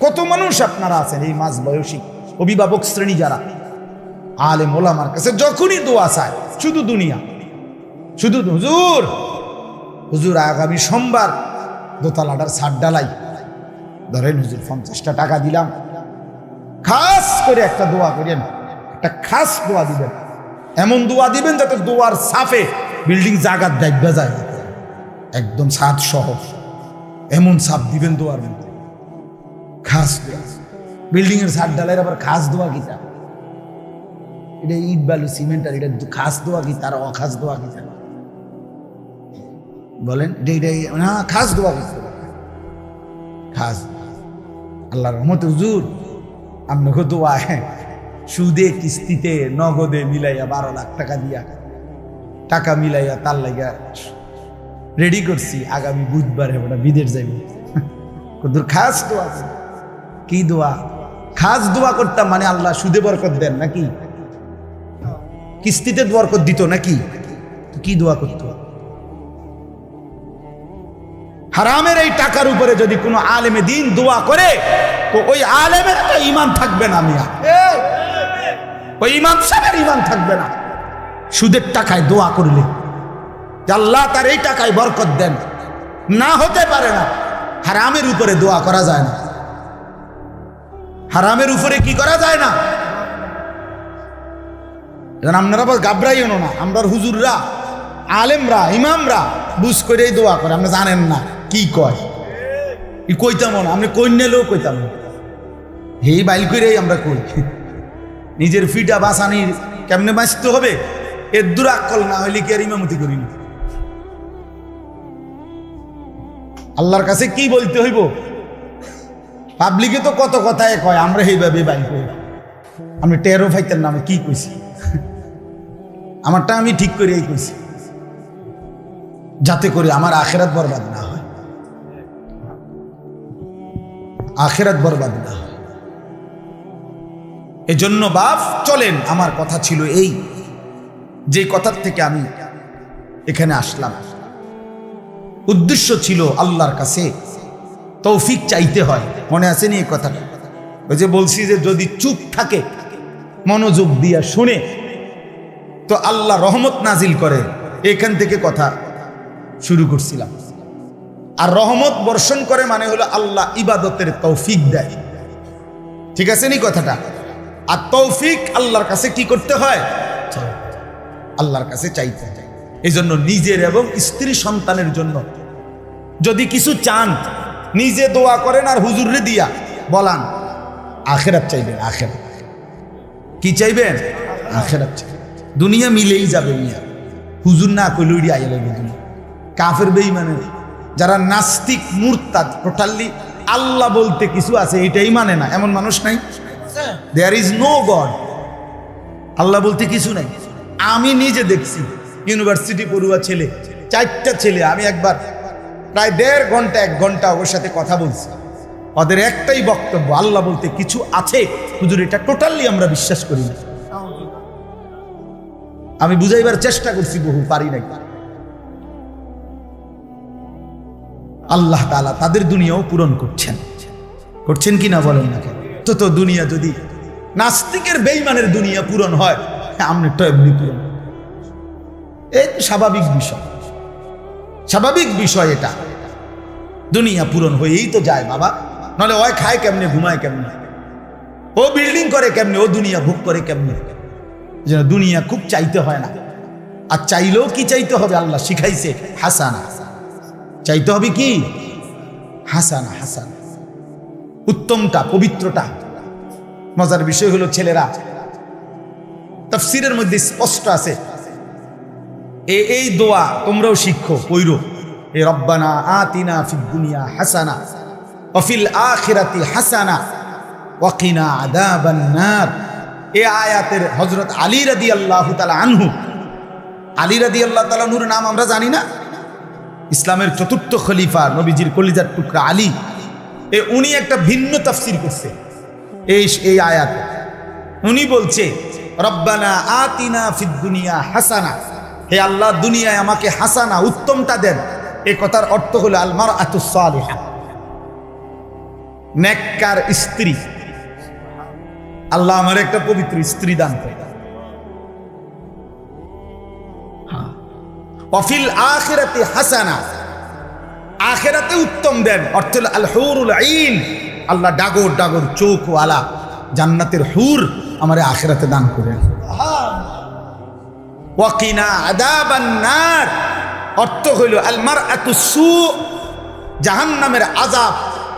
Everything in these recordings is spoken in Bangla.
কত মানুষ আপনারা আছেন? এই মাঝ বয়সী অভিভাবক শ্রেণি যারা। আলে মোলামার কাছে যখনই দোয়া চায়, শুধু দুনিয়া। শুধু হুজুর! হুজুর, আগামী সোমবার দোতলাটার ছাদ ডালাই। ধরেন হুজুর, পঞ্চাশটা টাকা দিলাম। খাস করে একটা দোয়া করেন, একটা খাস দোয়া দিবেন। এমন দোয়া দিবেন যাতে দোয়ার সাফে বিল্ডিং জাগাত দেখবে যায়। একদম ছাদ সহ। এমন সাপ দিবেন দোয়ার মধ্যে। খাস বিল্ডিং এর ছাদ ডালের আবার খাস দোয়া কিতা এটা ইট বালু, সিমেন্ট আর এটা খাস দোয়া কি তার, অখাস দোয়া কিতা বলেন, এটা না, খাস দোয়া কি খাস। আল্লাহ রহমত হুজুর, আপনাকে দোয়া হ্যাঁ সুদে, কিস্তিতে, নগদে মিলাইয়া বারো লাখ টাকা দিয়া টাকা মিলাইয়া তার লাগা রেডি করছি, আগামী বুধবারে ওটা বিদেশ যাইব। কদুর খাস দোয়া করি। কি দোয়া? খাস দোয়া করতাম মানে আল্লাহ সুদে বরকত দেন নাকি? কিস্তিতে বরকত দিত নাকি? কি দোয়া করত? হারামের এই টাকার উপরে যদি কোনো আলেমে দিন দোয়া করে, তো ওই আলেমের তো ইমান থাকবে না মিয়া। ওই ইমাম সাহেবের ইমান থাকবে না। সুদের টাকায় দোয়া করলে। আল্লাহ তার এই টাকায় বরকত দেন। না হতে পারে না। হারামের উপরে দোয়া করা যায় না। হারামের উপরে কি করা যায় না? আপনারা আবার গাবরাইও না, আমরা হুজুররা, আলেমরা, ইমামরা বুঝ করেই দোয়া করে, আপনি জানেন না কি কয়। ই কইতাম না, আপনি কই নিলেও কইতাম না। হেই বাইল করেই আমরা কই। নিজের ফিটা বাসানির কেমনে বাঁচতে হবে? এর দুরাক্কল না হইলে কি আর ইমামতি করিনি আল্লাহর কাছে কি বলতে হইব? পাবলিকে তো কত কথায় কয়, আমরা এইভাবে বাইল করি আমি টেরো ফাইতেন নামে কি কইছি? আমারটা আমি ঠিক করে এই কইছি। যাতে করে আমার আখেরাত বরবাদ না হয়। আখেরাত বরবাদ না হয়। এজন্য বাপ, চলেন, আমার কথা ছিল এই। যে কথার থেকে আমি এখানে আসলাম। উদ্দেশ্য ছিল আল্লাহর কাছে তৌফিক চাইতে হয়। মনে আছে নি এই কথাটা ওই যে বলছি যে যদি চুপ থাকে, মনোযোগ দিয়া শুনে, তো আল্লাহ রহমত নাজিল করে। এখান থেকে কথা শুরু করছিলাম। আর রহমত বর্ষণ করে মানে হলো আল্লাহ ইবাদতের তৌফিক দেয়। ঠিক আছে নি কথাটা? আর তৌফিক আল্লাহর কাছে কি করতে হয়? আল্লাহর কাছে চাইতে এই জন্য নিজের এবং স্ত্রী সন্তানের জন্য যদি কিছু চান নিজে দোয়া করেন আর হুজুরে দিয়া। বলান, আখেরাত চাইবেন, আখেরাত। কি চাইবেন? আখেরাত চাইবেন। দুনিয়া মিলেই যাবে মিয়া। হুজুর না কইল উড়ি আইয়া লাগবে দুনিয়া। কাফের বেঈমানে যারা নাস্তিক, মুরতাদ, টোটালি আল্লাহ বলতে কিছু আছে, এটাই মানে না। এমন মানুষ নাই? There is no god Allah বলতে কিছু নাই। আমি নিজে দেখছি। ইউনিভার্সিটি পড়ুয়া ছেলে, চারটা ছেলে, আমি একবার প্রায় দেড় ঘণ্টা, এক ঘণ্টা ওর সাথে কথা বলছি। ওদের একটাই বক্তব্য, আল্লাহ বলতে কিছু আছে। হুজুর, এটা টোটালি আমরা বিশ্বাস করি না। আমি বুঝাইবার চেষ্টা করছি বহু, পারি নাই। আল্লাহ তাআলা তাদের দুনিয়াও পূরণ করছেন। করছেন কি না বলেন না কেন? তো তো দুনিয়া যদি নাস্তিকের বেইমানের দুনিয়া পূরণ হয় আমনে তো এমনি পূরণ। এই স্বাভাবিক বিষয়। স্বাভাবিক বিষয় এটা। দুনিয়া পূরণ হয়েই তো যায় বাবা। নাহলে ওই খায় কেমনে, ঘুমায় কেমনে? ও বিল্ডিং করে কেমনে, ও দুনিয়া ভোগ করে কেমনে? যেন দুনিয়া খুব চাইতে হয় না। আর চাইলেও কি চাইতে হবে? আল্লাহ শিখাইছে, হাসানা। চাইতে হবে কি? হাসানা হাসানা। উত্তমটা, পবিত্রটা। মজার বিষয় হলো ছেলেরা, তাফসিরের মধ্যে স্পষ্ট আছে এ, এই দোয়া তোমরাও শিক্ষো কইরো এ, রব্বানা আতিনা ফিদ দুনিয়া হাসানা ওয়াফিল আখিরাতি হাসানা ওয়াকিনা আদাবান নার। এ আয়াতের হযরত আলী রাদিয়াল্লাহু তাআলা আনহু। আলী রাদিয়াল্লাহু তাআলা নূর নাম আমরা জানি না? ইসলামের চতুর্থ খলিফা নবীজির কলিজার টুকরা আলী। এ, উনি একটা ভিন্ন তাফসির করছে এই এই আয়াত। উনি বলছে, রব্বানা আতিনা ফিদ দুনিয়া হাসানা হে আল্লাহ, দুনিয়ায় আমাকে হাসানা, উত্তমটা দেন। এই কথার অর্থ হলো আলমার আতুসালিহা স্ত্রী। আল্লাহ আমার একটা পবিত্র স্ত্রী দান করে। হ্যাঁ। অফিল আখেরাতে হাসানা। আখেরাতে উত্তম দেন। অর্থ হলো আল হুরুল আইন। আল্লাহ ডাগর ডাগর চোখ ওয়ালা জান্নাতের হুর আমারে আখেরাতে দান করেন। ওয়াকিনা আদাবান নার অর্থ হইল আলমার এত সু, জাহান্নামের আজাব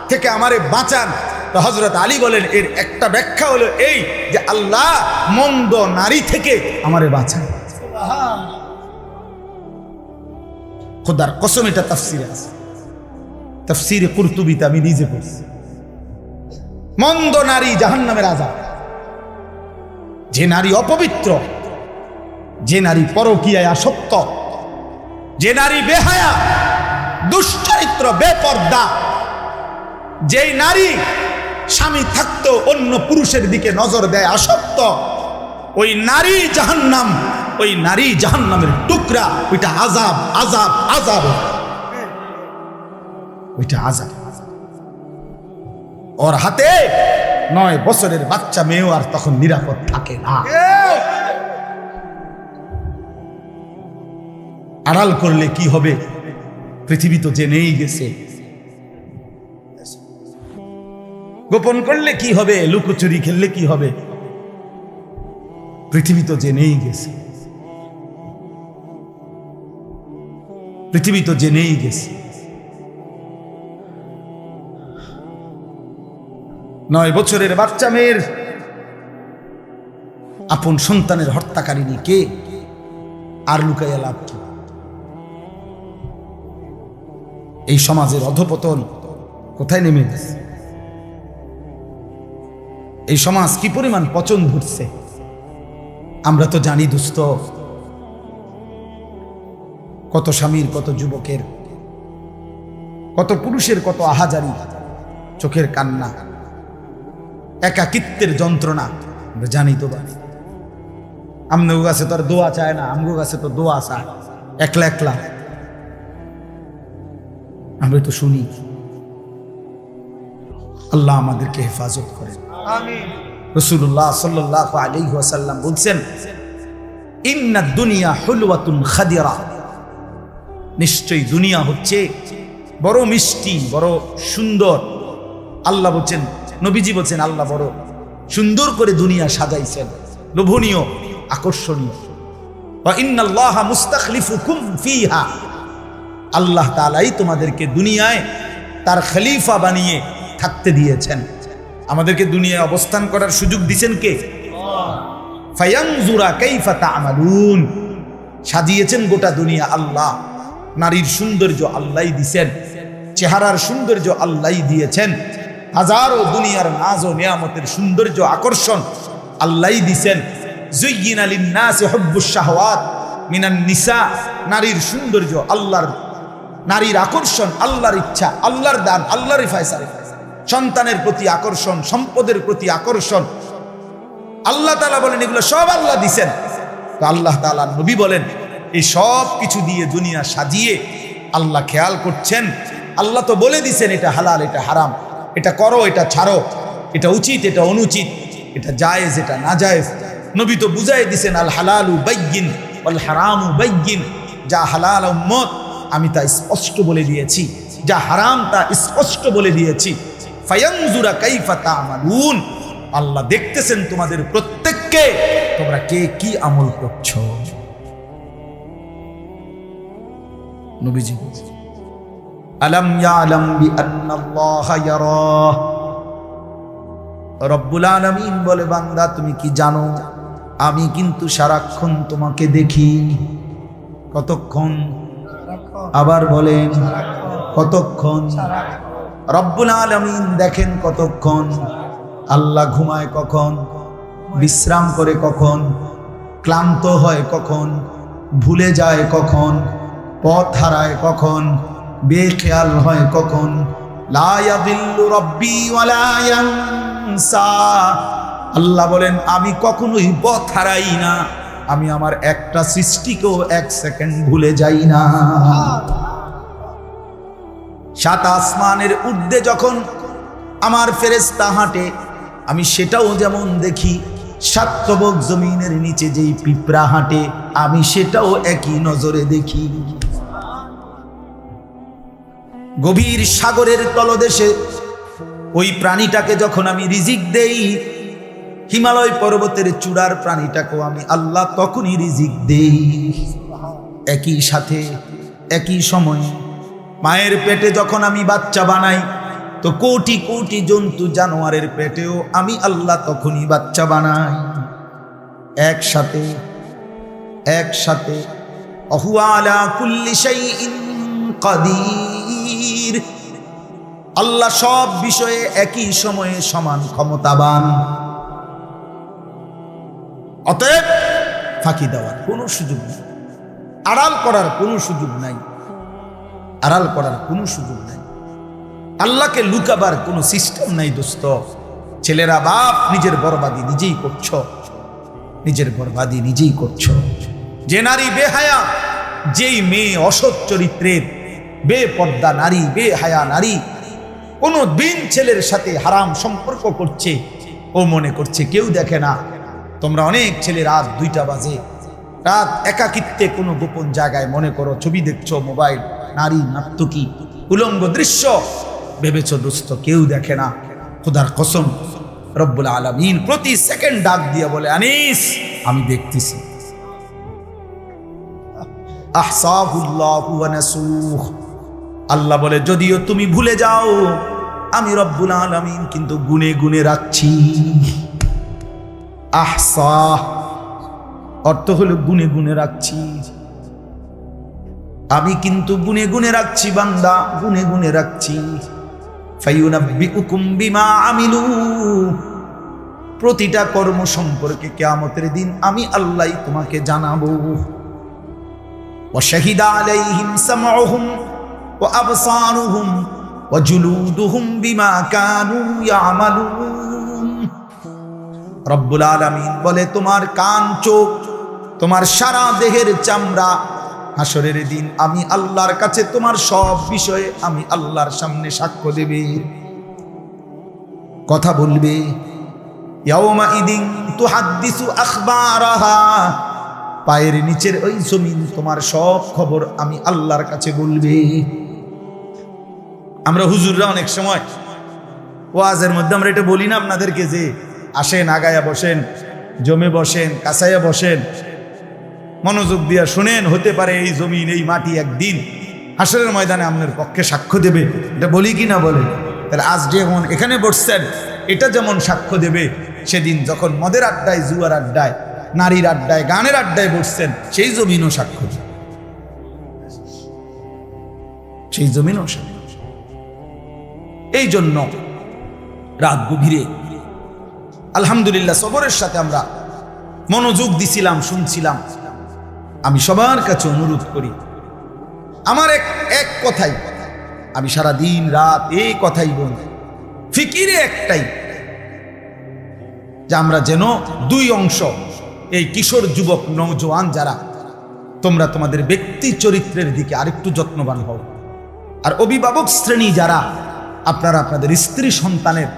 থেকে আমারে বাঁচান। তো হজরত আলী বলেন, এর একটা ব্যাখ্যা হলো এই যে আল্লাহ মন্দ নারী থেকে আমারে বাঁচান। খোদার কসম, এটা তাফসিরে আছে। তাফসিরে কুরতুবিতে আমি নিজে পড়ছি। মন্দ নারী জাহান্নামের আজাব যে নারী অপবিত্র যে নারী পরকীয়ায় আসক্ত, যে নারী বেহায়া, দুশ্চরিত্র, বেপর্দা, যেই নারী স্বামী থাকতো অন্য পুরুষের দিকে নজর দেয় আসক্ত, ওই নারী জাহান্নাম, ওই নারী জাহান্নামের টুকরা, ওইটা আজাব আজাব আজাব ওইটা আজাব ওর হাতে নয় বছরের বাচ্চা মেয়েও আর তখন নিরাপদ থাকে না। আড়াল করলে কি হবে? পৃথিবী তো জেনেই গেছে। গোপন করলে কি হবে? লুকোচুরি খেললে কি হবে? পৃথিবী তো জেনেই গেছে। পৃথিবী তো জেনেই গেছে। নয় বছরের বাচ্চা মেয়ের আপন সন্তানের হত্যাকারিনী কে? আর লুকাইয়া লাভ কি? এই সমাজের অধপতন কোথায় নেমে গেছে? এই সমাজ কি পরিমাণ পচন ধরছে? আমরা তো জানি, দুস্থ। কত স্বামীর, কত যুবকের, কত পুরুষের, কত আহাজারি, চোখের কান্না, একাকিত্বের যন্ত্রণা, আমরা জানি তো বাড়ি আমগো গাছে তো আর দোয়া চায় না, আমগো গাছে তো দোয়া চায়। একলা একলা। আমরা তো শুনি। আল্লাহ আমাদেরকে হেফাজত করে রসুল্লাহ সাল্লাহ আলাইহি ওয়াসাল্লাম বলছেন ইন্না দুনিয়া হুলওয়াতুন খাদিরা। নিশ্চয়ই দুনিয়া হচ্ছে বড় মিষ্টি বড় সুন্দর। আল্লাহ বলছেন নবীজি বলছেন আল্লাহ বড় সুন্দর করে দুনিয়া সাজাইছেন। লোভনীয় আকর্ষণীয়। ওয়া ইন্নাল্লাহা মুস্তাখলিফুকুম ফিহা। আল্লাহ তালাই তোমাদেরকে দুনিয়ায় তার খলিফা বানিয়ে থাকতে দিয়েছেন। আমাদেরকে দুনিয়ায় অবস্থান করার সুযোগ দিছেন কে? ফায়াংজুরা তা'মালুন। সাজিয়েছেন গোটা দুনিয়া আল্লাহ। নারীর সৌন্দর্য আল্লাহ দিছেন। চেহারার সৌন্দর্য আল্লাহই দিয়েছেন। হাজারো দুনিয়ার নাজ ও নিয়ামতের সৌন্দর্য আকর্ষণ আল্লাহই দিছেন। জুইয়িনা লিন-নাসি হুব্বুশ শাহওয়াত মিনান নিসা নারীর সৌন্দর্য আল্লাহর নারীর আকর্ষণ, আল্লাহর ইচ্ছা, আল্লাহর দান আল্লাহর ফয়সালা। সন্তানের প্রতি আকর্ষণ, সম্পদের প্রতি আকর্ষণ। আল্লাহ তালা বলেন, এগুলো সব আল্লাহ দিছেন। তো আল্লাহ তালা নবী বলেন, এই সব কিছু দিয়ে দুনিয়া সাজিয়ে আল্লাহ খেয়াল করছেন। আল্লাহ তো বলে দিছেন, এটা হালাল, এটা হারাম। এটা করো, এটা ছাড়ো। এটা উচিত, এটা অনুচিত। এটা জায়েজ, এটা না জায়েজ নবী তো বুঝাই দিছেন, আল হালালু বাইগিন আল হারামু বাইগিন যা হালাল উম্মত আমি তা স্পষ্ট বলে দিয়েছি। যা হারাম তা স্পষ্ট বলে দিয়েছি। আল্লাহ দেখতেছেন তোমাদের প্রত্যেককে। তোমরা কে কি আমল করছ? নবীজি। আলম ইয়ালাম বিআন্নাল্লাহা ইয়ারা রব্বুল আলামিন বলে, বান্দা, তুমি কি জানো? আমি কিন্তু সারাক্ষণ তোমাকে দেখি। কতক্ষণ আবার বলেন, কতক্ষণ? রব্বুল আলামিন দেখেন কতক্ষণ? আল্লাহ ঘুমায় কখন? বিশ্রাম করে কখন? ক্লান্ত হয় কখন? ভুলে যায় কখন? পথ হারায় কখন? বেখেয়াল হয় কখন? আল্লাহ বলেন, আমি কখনোই পথ হারাই না। আমি আমার একটা সৃষ্টিকেও এক সেকেন্ড ভুলে যাই না। সাত আসমানের ঊর্ধ্বে যখন আমার ফেরেস্তা হাঁটে, আমি সেটাও যেমন দেখি সাতবক জমিনের নিচে যেই পিঁপড়া হাঁটে, আমি সেটাও একই নজরে দেখি। গভীর সাগরের তলদেশে ওই প্রাণীটাকে যখন আমি রিজিক দেই হিমালয় পর্বতের চূড়ার প্রাণীটাকেও আমি আল্লাহ তখনই রিজিক দেই। একই সাথে, একই সময় মায়ের পেটে যখন আমি বাচ্চা বানাই, তো কোটি কোটি জন্তু জানোয়ারের পেটেও আমি আল্লাহ তখনই বাচ্চা বানাই। একসাথে একসাথে আল্লাহ সব বিষয়ে একই সময়ে সমান ক্ষমতাবান। অতএব ফাঁকি দেওয়ার কোনো সুযোগ নেই। আড়াল করার কোনো সুযোগ নাই। আড়াল করার কোনো সুযোগ নাই। আল্লাহকে লুকাবার কোনো সিস্টেম নাই দোস্ত। ছেলেরা বাপ, নিজের বরবাদি নিজেই করছ। নিজের বরবাদি নিজেই করছ। যে নারী বেহায়া, যেই মেয়ে অসৎ চরিত্রের, বেপর্দা নারী, বেহায়া নারী, কোনো দিন ছেলের সাথে হারাম সম্পর্ক করছে ও মনে করছে কেউ দেখে না। তোমরা অনেক ছেলে রাত দুইটা বাজে। রাত একাকিত্বে কোনো গোপন জায়গায় মনে করো ছবি দেখছ, মোবাইল, নারী নাত্তুকি উলঙ্গ দৃশ্য, ভেবেছ দোস্ত কেউ দেখে না। খোদার কসম, রব্বুল আলমিন প্রতি সেকেন্ড ডাক দিয়ে বলে, আনিস, আমি দেখতেছি। আল্লাহ বলে, যদিও তুমি ভুলে যাও, আমি রব্বুল আলামিন কিন্তু গুনে গুনে রাখছি। আহসা অর্থ হলো গুনে গুনে রাখছি আমি কিন্তু গুনে গুনে রাখছি বান্দা গুনে গুনে রাখছি ফাইউনাব্বিউকুম বিমা আমিলু প্রতিটা কর্ম সম্পর্কে কেয়ামতের দিন আমি আল্লাহ তোমাকে জানাবো وشهد عليهم سمعهم وأبصارهم وجلودهم بما كانوا يعملون রব্বুল আলামিন বলে, তোমার কান, চোখ, তোমার সারা দেহের চামড়া হাসরের দিন আমি আল্লাহর কাছে তোমার সব বিষয়ে আমি আল্লাহর সামনে সাক্ষ্য দেবে। কথা বলবে পায়ের নিচের ওই জমিন, তোমার সব খবর আমি আল্লাহর কাছে বলবে। আমরা হুজুররা অনেক সময় ওয়াজের মধ্যে আমরা এটা বলি না আপনাদেরকে যে আসেন, আগায়া বসেন, জমে বসেন কাছাইয়া বসেন। মনোযোগ দিয়া শুনেন, হতে পারে এই জমিন, এই মাটি একদিন হাসরের ময়দানে আপনার পক্ষে সাক্ষ্য দেবে। এটা বলি কি না বলে? তাহলে আজ যেমন এখানে বসছেন, এটা যেমন সাক্ষ্য দেবে, সেদিন যখন মদের আড্ডায়, জুয়ার আড্ডায়, নারীর আড্ডায়, গানের আড্ডায় বসছেন, সেই জমিনও সাক্ষ্য। সেই জমিনও সাক্ষ্য এই জন্য রাত গভীরে আলহামদুলিল্লাহ, সবরের সাথে আমরা মনোযোগ দিছিলাম, শুনছিলাম। আমি সবার কাছে অনুরোধ করি। আমার এক এক কথাই, আমি সারা দিন রাত এই কথাই বলি। ফিকিরে একটাই, যে আমরা যেন দুই অংশ, এই কিশোর যুবক নৌজওয়ান যারা, তোমরা তোমাদের ব্যক্তি চরিত্রের দিকে আরেকটু যত্নবান হও। আর অভিভাবক শ্রেণি যারা, আপনারা আপনাদের স্ত্রী সন্তানের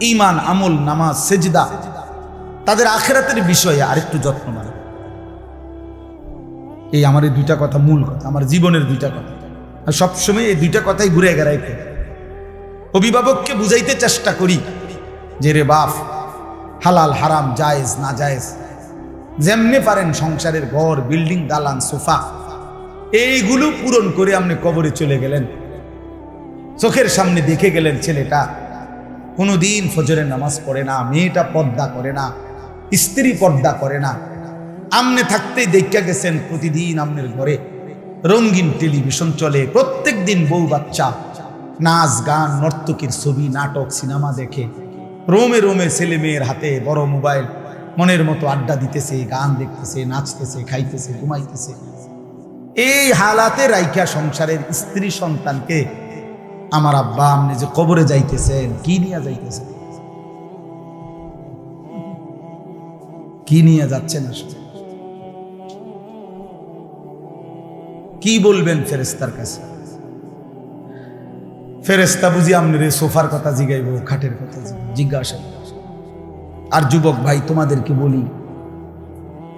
ইমান আমল, নামাজ, সেজদা তাদের আখেরাতের বিষয়ে আরেকটু যত্নবান। এই আমার এই দুইটা কথা মূল কথা, আমার জীবনের দুইটা কথা। আর সবসময় এই দুইটা কথাই ঘুরে গেড়াই করি। অভিভাবককে বুঝাইতে চেষ্টা করি যে, রে বাপ, হালাল, হারাম, জায়েজ, না জায়েজ, যেমনি পারেন সংসারের ঘর, বিল্ডিং, দালান, সোফা, এইগুলো পূরণ করে আপনি কবরে চলে গেলেন। চোখের সামনে দেখে গেলেন ছেলেটা কোনোদিন ফজরের নামাজ পড়ে না, মেয়েটা পর্দা করে না, স্ত্রী পর্দা করে না। আমনে থাকতেই দেখা গেছেন প্রতিদিন আমনের ঘরে রঙিন টেলিভিশন চলে প্রত্যেক দিন বউ বাচ্চা, নাচ গান, নর্তকীর ছবি, নাটক, সিনেমা দেখে। রোমে রোমে ছেলে মেয়ের হাতে বড় মোবাইল, মনের মতো আড্ডা দিতেছে, গান দেখতেছে, নাচতেছে, খাইতেছে, ঘুমাইতেছে। এই হালাতে রাইখা সংসারের স্ত্রী সন্তানকে আমার আব্বা আপনি যে কবরে যাইতেছেন, কি নিয়ে যাইতেছেন? কি নিয়ে যাচ্ছেন আসলে? কি বলবেন ফেরেস্তার কাছে? ফেরেস্তা বুঝি আপনি রে সোফার কথা জিগাইব, খাটের কথা জিজ্ঞাসা আর যুবক ভাই, তোমাদেরকে বলি,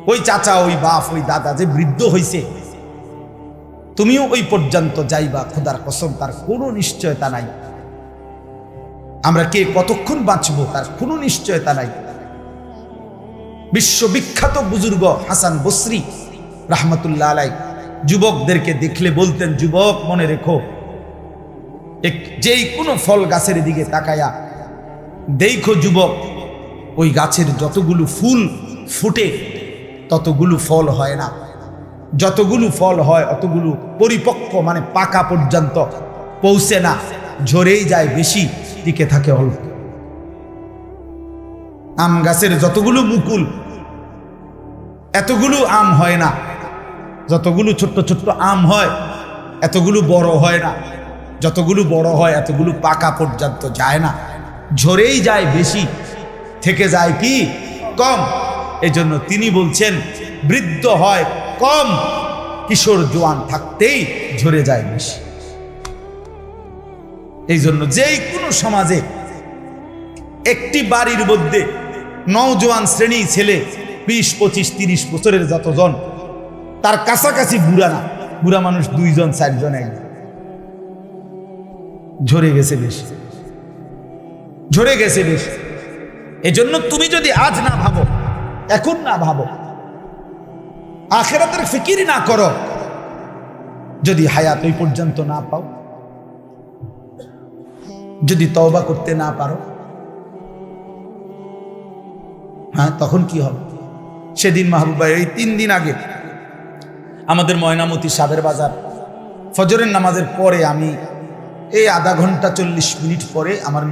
ওই চাচা, ওই বাপ, ওই দাদা যে বৃদ্ধ হইছে তুমিও ওই পর্যন্ত যাইবা, খোদার কসম, তার কোনো নিশ্চয়তা নাই। আমরা কে কতক্ষণ বাঁচবো, তার কোনো নিশ্চয়তা নাই। বিশ্ববিখ্যাত বুজুর্গ হাসান বসরি রাহমাতুল্লাহ আলাই যুবকদেরকে দেখলে বলতেন, যুবক, মনে রেখো যেই কোনো ফল গাছের দিকে তাকায়া দেখো যুবক, ওই গাছের যতগুলো ফুল ফুটে ততগুলো ফল হয় না। যতগুলো ফল হয়, অতগুলো পরিপক্ক মানে পাকা পর্যন্ত পৌঁছে না, ঝরেই যায় বেশি, টিকে থাকে অল্প। আম গাছের যতগুলো মুকুল, এতগুলো আম হয় না। যতগুলো ছোট্ট ছোট্ট আম হয়, এতগুলো বড় হয় না। যতগুলো বড় হয়, এতগুলো পাকা পর্যন্ত যায় না। ঝরেই যায় বেশি, থেকে যায় কি? কম। এজন্য তিনি বলছেন, বৃদ্ধ হয় কম কিশোর জোয়ান থাকতেই ঝরে যায় বেশি। এই জন্য যেই কোনো সমাজে একটি বাড়ির মধ্যে নওজোয়ান শ্রেণি ছেলে বিশ, পঁচিশ, তিরিশ বছরের যতজন তার কাছাকাছি বুড়া না, বুড়া মানুষ দুইজন, চারজন একজন ঝরে গেছে বেশি। ঝরে গেছে বেশি। এজন্য তুমি যদি আজ না ভাবো, এখন না ভাবো আখেরাতের ফিকির না করো। যদি হায়াত ওই পর্যন্ত না পাও, যদি তওবা করতে না পারো হ্যাঁ তখন কি হবে? সেদিন মাহবুবা এই তিন দিন আগে আমাদের ময়নামতি সাবের বাজার, ফজরের নামাজের পরে আমি এই আধা ঘণ্টা চল্লিশ মিনিট পরে আমার